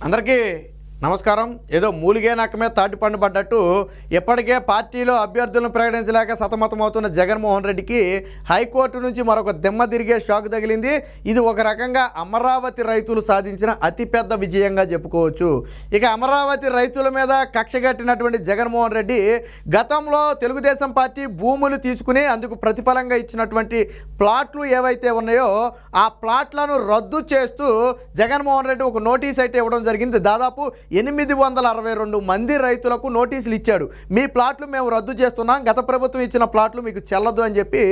అందరికీ నమస్కారం. ఏదో మూలిగే నక్కమే తాటి పండు పడ్డట్టు ఇప్పటికే పార్టీలో అభ్యర్థులను ప్రకటించలేక సతమతమవుతున్న జగన్మోహన్ రెడ్డికి హైకోర్టు నుంచి మరొక దెమ్మ తిరిగే షాక్ తగిలింది. ఇది ఒక రకంగా అమరావతి రైతులు సాధించిన అతిపెద్ద విజయంగా చెప్పుకోవచ్చు. ఇక అమరావతి రైతుల మీద కక్షగట్టినటువంటి జగన్మోహన్ రెడ్డి గతంలో తెలుగుదేశం పార్టీ భూములు తీసుకుని అందుకు ప్రతిఫలంగా ఇచ్చినటువంటి ప్లాట్లు ఏవైతే ఉన్నాయో ఆ ప్లాట్లను రద్దు చేస్తూ జగన్మోహన్ రెడ్డి ఒక నోటీస్ అయితే ఇవ్వడం జరిగింది. దాదాపు ఎనిమిది వందల అరవై రెండు మంది రైతులకు నోటీసులు ఇచ్చాడు. మీ ప్లాట్లు మేము రద్దు చేస్తున్నాం. గత ప్రభుత్వం ఇచ్చిన ప్లాట్లు మీకు చెల్లదు అని చెప్పి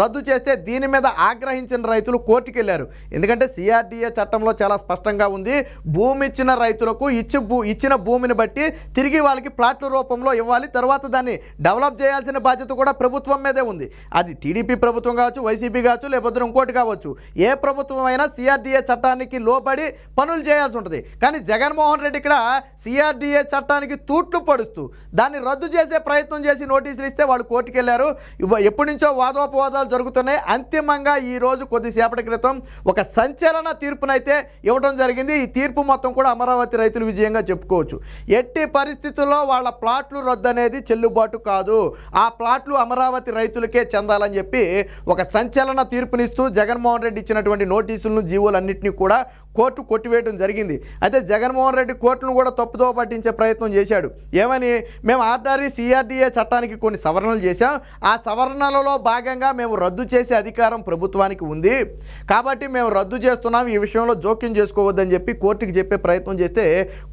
రద్దు చేస్తే దీని మీద ఆగ్రహించిన రైతులు కోర్టుకు వెళ్ళారు ఎందుకంటే సిఆర్డీఏ చట్టంలో చాలా స్పష్టంగా ఉంది. భూమి ఇచ్చిన రైతులకు ఇచ్చి భూ ఇచ్చిన భూమిని బట్టి తిరిగి వాళ్ళకి ప్లాట్ల రూపంలో ఇవ్వాలి. తర్వాత దాన్ని డెవలప్ చేయాల్సిన బాధ్యత కూడా ప్రభుత్వం మీదే ఉంది. అది టీడీపీ ప్రభుత్వం కావచ్చు వైసీపీ కావచ్చు లేకపోతే ఇంకోటి కావచ్చు. ఏ ప్రభుత్వం అయినా సిఆర్డీఏ చట్టానికి లోబడి పనులు చేయాల్సి ఉంటుంది. కానీ జగన్మోహన్ రెడ్డి ఇక్కడ సిఆర్డీఏ చట్టానికి తూట్లు పడుస్తూ దాన్ని రద్దు చేసే ప్రయత్నం చేసి నోటీసులు ఇస్తే వాళ్ళు కోర్టుకు వెళ్ళారు ఎప్పటి నుంచో వాదోపవాదాలు జరుగుతున్నాయి. అంతిమంగా ఈ రోజు కొద్దిసేపటి క్రితం ఒక సంచలన తీర్పునైతే ఇవ్వడం జరిగింది. ఈ తీర్పు మొత్తం కూడా అమరావతి రైతులు విజయంగా చెప్పుకోవచ్చు. ఎట్టి పరిస్థితుల్లో వాళ్ళ ప్లాట్లు రద్దు అనేది చెల్లుబాటు కాదు. ఆ ప్లాట్లు అమరావతి రైతులకే చెందాలని చెప్పి ఒక సంచలన తీర్పునిస్తూ జగన్మోహన్ రెడ్డి ఇచ్చినటువంటి నోటీసులను జీవోలన్నింటినీ కూడా కోర్టు కొట్టివేయడం జరిగింది. అయితే జగన్మోహన్ రెడ్డి కోర్టును కూడా తప్పుదో పట్టించే ప్రయత్నం చేశాడు. ఏమని? మేము ఆర్డరీ సిఆర్డీఏ చట్టానికి కొన్ని సవరణలు చేశాం. ఆ సవరణలలో భాగంగా మేము రద్దు చేసే అధికారం ప్రభుత్వానికి ఉంది. కాబట్టి మేము రద్దు చేస్తున్నాం. ఈ విషయంలో జోక్యం చేసుకోవద్దని చెప్పి కోర్టుకి చెప్పే ప్రయత్నం చేస్తే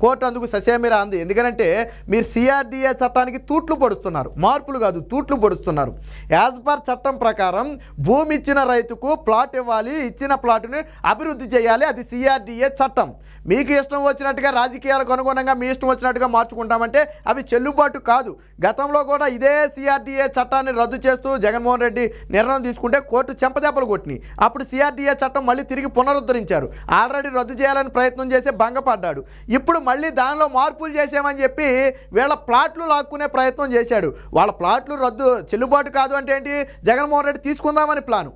కోర్టు అందుకు ససేమిరా అంది. ఎందుకంటే మీరు సిఆర్డీఏ చట్టానికి తూట్లు పడుతున్నారు మార్పులు కాదు తూట్లు పడుతున్నారు యాజ్ పర్ చట్టం ప్రకారం భూమి ఇచ్చిన రైతుకు ప్లాట్ ఇవ్వాలి. ఇచ్చిన ప్లాట్ని అభివృద్ధి చేయాలి. అది సిఆర్డీఏ చట్టం. మీకు ఇష్టం వచ్చినట్టుగా రాజకీయాలకు అనుగుణంగా మీ ఇష్టం వచ్చినట్టుగా మార్చుకుంటామంటే అవి చెల్లుబాటు కాదు. గతంలో కూడా ఇదే సిఆర్డీఏ చట్టాన్ని రద్దు చేస్తూ జగన్మోహన్ రెడ్డి నిర్ణయం తీసుకుంటే కోర్టు చెంపదెబ్బలు కొట్టినాయి. అప్పుడు సిఆర్డీఏ చట్టం మళ్ళీ తిరిగి పునరుద్ధరించారు. ఆల్రెడీ రద్దు చేయాలని ప్రయత్నం చేసి భంగపడ్డాడు. ఇప్పుడు మళ్ళీ దానిలో మార్పులు చేసామని చెప్పి వీళ్ళ ప్లాట్లు లాక్కునే ప్రయత్నం చేశాడు. వాళ్ళ ప్లాట్లు రద్దు చెల్లుబాటు కాదు అంటే ఏంటి? జగన్మోహన్ రెడ్డి తీసుకుందామని ప్లాను.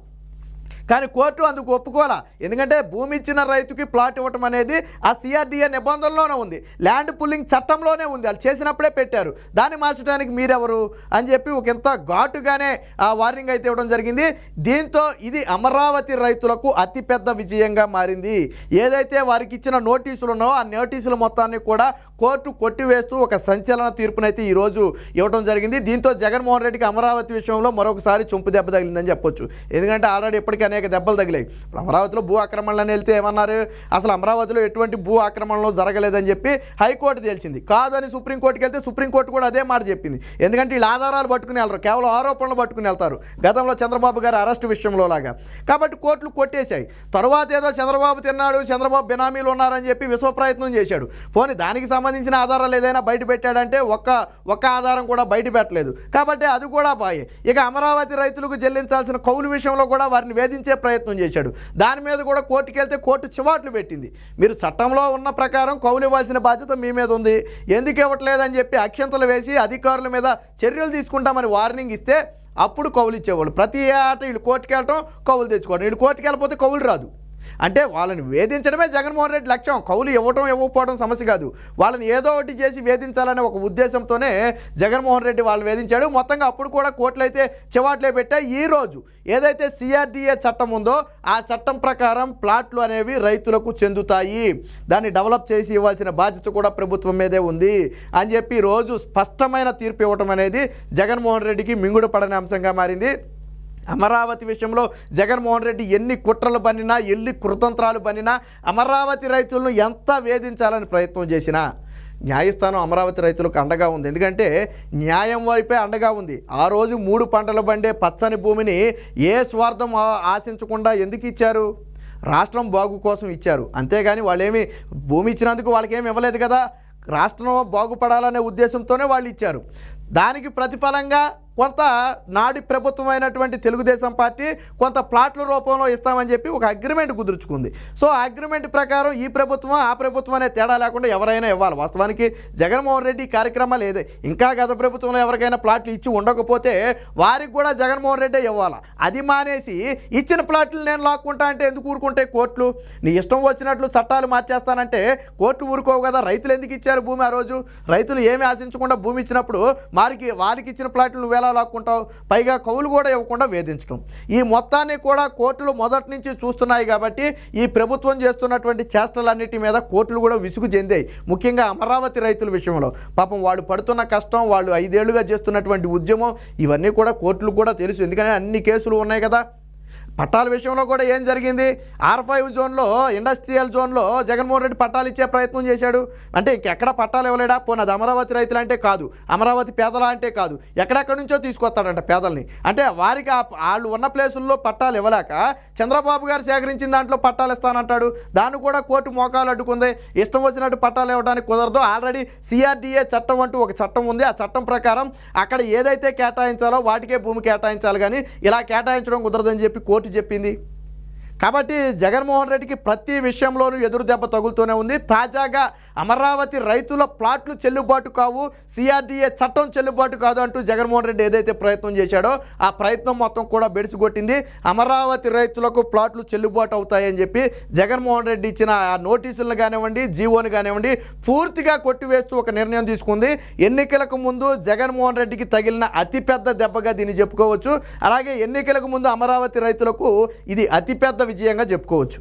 కానీ కోర్టు అందుకు ఒప్పుకోలా. ఎందుకంటే భూమి ఇచ్చిన రైతుకి ప్లాట్ ఇవ్వటం అనేది ఆ సిఆర్డిఏ నిబంధనలోనే ఉంది. ల్యాండ్ పుల్లింగ్ చట్టంలోనే ఉంది. వాళ్ళు చేసినప్పుడే పెట్టారు. దాన్ని మార్చడానికి మీరెవరు? అని చెప్పి ఒక ఎంత ఘాటుగానే ఆ వార్నింగ్ అయితే ఇవ్వడం జరిగింది. దీంతో ఇది అమరావతి రైతులకు అతిపెద్ద విజయంగా మారింది. ఏదైతే వారికి ఇచ్చిన నోటీసులు ఉన్నాయో ఆ నోటీసుల మొత్తాన్ని కూడా కోర్టు కొట్టివేస్తూ ఒక సంచలన తీర్పునైతే ఈరోజు ఇవ్వడం జరిగింది. దీంతో జగన్మోహన్ రెడ్డికి అమరావతి విషయంలో మరొకసారి చొంపు దెబ్బ తగిలిందని చెప్పొచ్చు. ఎందుకంటే ఆల్రెడీ ఇప్పటికీ అనేక దెబ్బలు తగిలాయి. ఇప్పుడు అమరావతిలో భూ ఆక్రమణలని వెళ్తే ఏమన్నారు? అసలు అమరావతిలో ఎటువంటి భూ ఆక్రమణలు జరగలేదని చెప్పి హైకోర్టు తేల్చింది. కాదని సుప్రీంకోర్టుకి వెళ్తే సుప్రీంకోర్టు కూడా అదే మాట చెప్పింది. ఎందుకంటే వీళ్ళు ఆధారాలు పట్టుకుని వెళ్తారు కేవలం ఆరోపణలు పట్టుకుని వెళ్తారు. గతంలో చంద్రబాబు గారి అరెస్ట్ విషయంలో లాగా. కాబట్టి కోర్టులు కొట్టేశాయి. తర్వాత ఏదో చంద్రబాబు తిన్నాడు చంద్రబాబు బినామీలు ఉన్నారని చెప్పి విశ్వ ప్రయత్నం చేశాడు. పోనీ దానికి సంబంధించిన ఆధారాలు ఏదైనా బయట పెట్టాడంటే ఒక్క ఒక్క ఆధారం కూడా బయట పెట్టలేదు. కాబట్టి అది కూడా బాయే. ఇక అమరావతి రైతులకు చెల్లించాల్సిన కౌలు విషయంలో కూడా వారిని వేధించే ప్రయత్నం చేశాడు. దాని మీద కూడా కోర్టుకి వెళ్తే కోర్టు చివాట్లు పెట్టింది. మీరు చట్టంలో ఉన్న ప్రకారం కౌలు ఇవ్వాల్సిన బాధ్యత మీ మీద ఉంది. ఎందుకు ఇవ్వట్లేదని చెప్పి అక్షంతలు వేసి అధికారుల మీద చర్యలు తీసుకుంటామని వార్నింగ్ ఇస్తే అప్పుడు కౌలు ఇచ్చేవాళ్ళు. ప్రతి ఆట వీళ్ళు కోర్టుకి వెళ్ళటం కౌలు తెచ్చుకోవడం వీళ్ళు కోర్టుకి వెళ్ళిపోతే కౌలు రాదు. అంటే వాళ్ళని వేధించడమే జగన్మోహన్ రెడ్డి లక్ష్యం. కౌలు ఇవ్వటం ఇవ్వకపోవడం సమస్య కాదు. వాళ్ళని ఏదో ఒకటి చేసి వేధించాలనే ఒక ఉద్దేశంతోనే జగన్మోహన్ రెడ్డి వాళ్ళు వేధించాడు. మొత్తంగా అప్పుడు కూడా కోర్టులు అయితే చివాట్లే పెట్టాయి ఈ రోజు ఏదైతే సిఆర్డీఏ చట్టం ఉందో ఆ చట్టం ప్రకారం ప్లాట్లు అనేవి రైతులకు చెందుతాయి. దాన్ని డెవలప్ చేసి ఇవ్వాల్సిన బాధ్యత కూడా ప్రభుత్వం మీదే ఉంది అని చెప్పి రోజు స్పష్టమైన తీర్పు ఇవ్వటం అనేది జగన్మోహన్ రెడ్డికి మింగుడు పడని అంశంగా మారింది. అమరావతి విషయంలో జగన్మోహన్ రెడ్డి ఎన్ని కుట్రలు పన్నినా ఎన్ని కుతంత్రాలు పన్నినా అమరావతి రైతులను ఎంత వేధించాలని ప్రయత్నం చేసినా న్యాయస్థానం అమరావతి రైతులకు అండగా ఉంది. ఎందుకంటే న్యాయం వైపే అండగా ఉంది. ఆ రోజు మూడు పంటలు పండే పచ్చని భూమిని ఏ స్వార్థం ఆశించకుండా ఎందుకు ఇచ్చారు? రాష్ట్రం బాగు కోసం ఇచ్చారు. అంతేగాని వాళ్ళేమి భూమి ఇచ్చినందుకు వాళ్ళకేమి ఇవ్వలేదు కదా? రాష్ట్రం బాగుపడాలనే ఉద్దేశంతోనే వాళ్ళు ఇచ్చారు. దానికి ప్రతిఫలంగా కొంత నాడి ప్రభుత్వం అయినటువంటి తెలుగుదేశం పార్టీ కొంత ప్లాట్ల రూపంలో ఇస్తామని చెప్పి ఒక అగ్రిమెంట్ కుదుర్చుకుంది. సో ఆ అగ్రిమెంట్ ప్రకారం ఈ ప్రభుత్వం ఆ ప్రభుత్వం అనే తేడా లేకుండా ఎవరైనా ఇవ్వాలి. వాస్తవానికి జగన్మోహన్ రెడ్డి కార్యక్రమాలు ఏదే ఇంకా గత ప్రభుత్వంలో ఎవరికైనా ప్లాట్లు ఇచ్చి ఉండకపోతే వారికి కూడా జగన్మోహన్ రెడ్డి ఇవ్వాలి? అది మానేసి ఇచ్చిన ప్లాట్లు నేను లాక్కుంటా అంటే ఎందుకు ఊరుకుంటే కోర్టులు నీ ఇష్టం వచ్చినట్లు చట్టాలు మార్చేస్తానంటే కోర్టు ఊరుకోవు కదా. రైతులు ఎందుకు ఇచ్చారు భూమి ఆ రోజు? రైతులు ఏమి ఆశించకుండా భూమి ఇచ్చినప్పుడు వారికి వారికి ఇచ్చిన ప్లాట్లు నువ్వు ఎలా లాక్కుంటావు పైగా కౌలు కూడా ఇవ్వకుండా వేధించడం. ఈ మొత్తాన్ని కూడా కోర్టులు మొదటి నుంచి చూస్తున్నాయి కాబట్టి ఈ ప్రభుత్వం చేస్తున్నటువంటి చేష్టలన్నిటి మీద కోర్టులు కూడా విసుగు చెందాయి. ముఖ్యంగా అమరావతి రైతుల విషయంలో. పాపం వాళ్ళు పడుతున్న కష్టం వాళ్ళు ఐదేళ్ళుగా చేస్తున్నటువంటి ఉద్యమం ఇవన్నీ కూడా కోర్టులు కూడా తెలుసు. ఎందుకంటే అన్ని కేసులు ఉన్నాయి కదా. పట్టాల విషయంలో కూడా ఏం జరిగింది? ఆర్ ఫైవ్ జోన్లో ఇండస్ట్రియల్ జోన్లో జగన్మోహన్ రెడ్డి పట్టాలు ఇచ్చే ప్రయత్నం చేశాడు. అంటే ఇంకెక్కడ పట్టాలు ఇవ్వలేడా? పోనది అమరావతి రైతులు అంటే కాదు. అమరావతి పేదల అంటే కాదు. ఎక్కడెక్కడి నుంచో తీసుకొస్తాడంట పేదల్ని. అంటే వారికి వాళ్ళు ఉన్న ప్లేసుల్లో పట్టాలు ఇవ్వలేక చంద్రబాబు గారు సేకరించిన దాంట్లో పట్టాలు ఇస్తానంటాడు. దాన్ని కూడా కోర్టు మోకాలు అడ్డుకుంది. ఇష్టం వచ్చినట్టు పట్టాలు ఇవ్వడానికి కుదరదు. ఆల్రెడీ సిఆర్డీఏ చట్టం అంటూ ఒక చట్టం ఉంది. ఆ చట్టం ప్రకారం అక్కడ ఏదైతే కేటాయించాలో వాటికే భూమి కేటాయించాలి కానీ ఇలా కేటాయించడం కుదరదని చెప్పి కోర్టు కోర్టు చెప్పింది. కాబట్టి జగన్మోహన్ రెడ్డికి ప్రతి విషయంలోనూ ఎదురు దెబ్బ తగులుతూనే ఉంది. తాజాగా అమరావతి రైతుల ప్లాట్లు చెల్లుబాటు కావు సిఆర్డీఏ చట్టం చెల్లుబాటు కాదు అంటూ జగన్మోహన్ రెడ్డి ఏదైతే ప్రయత్నం చేశాడో ఆ ప్రయత్నం మొత్తం కూడా బెడిసిగొట్టింది. అమరావతి రైతులకు ప్లాట్లు చెల్లుబాటు అవుతాయని చెప్పి జగన్మోహన్ రెడ్డి ఇచ్చిన ఆ నోటీసులను కానివ్వండి జీవోని కానివ్వండి పూర్తిగా కొట్టివేస్తూ ఒక నిర్ణయం తీసుకుంది. ఎన్నికలకు ముందు జగన్మోహన్ రెడ్డికి తగిలిన అతిపెద్ద దెబ్బగా దీన్ని చెప్పుకోవచ్చు. అలాగే ఎన్నికలకు ముందు అమరావతి రైతులకు ఇది అతిపెద్ద విజయంగా చెప్పుకోవచ్చు.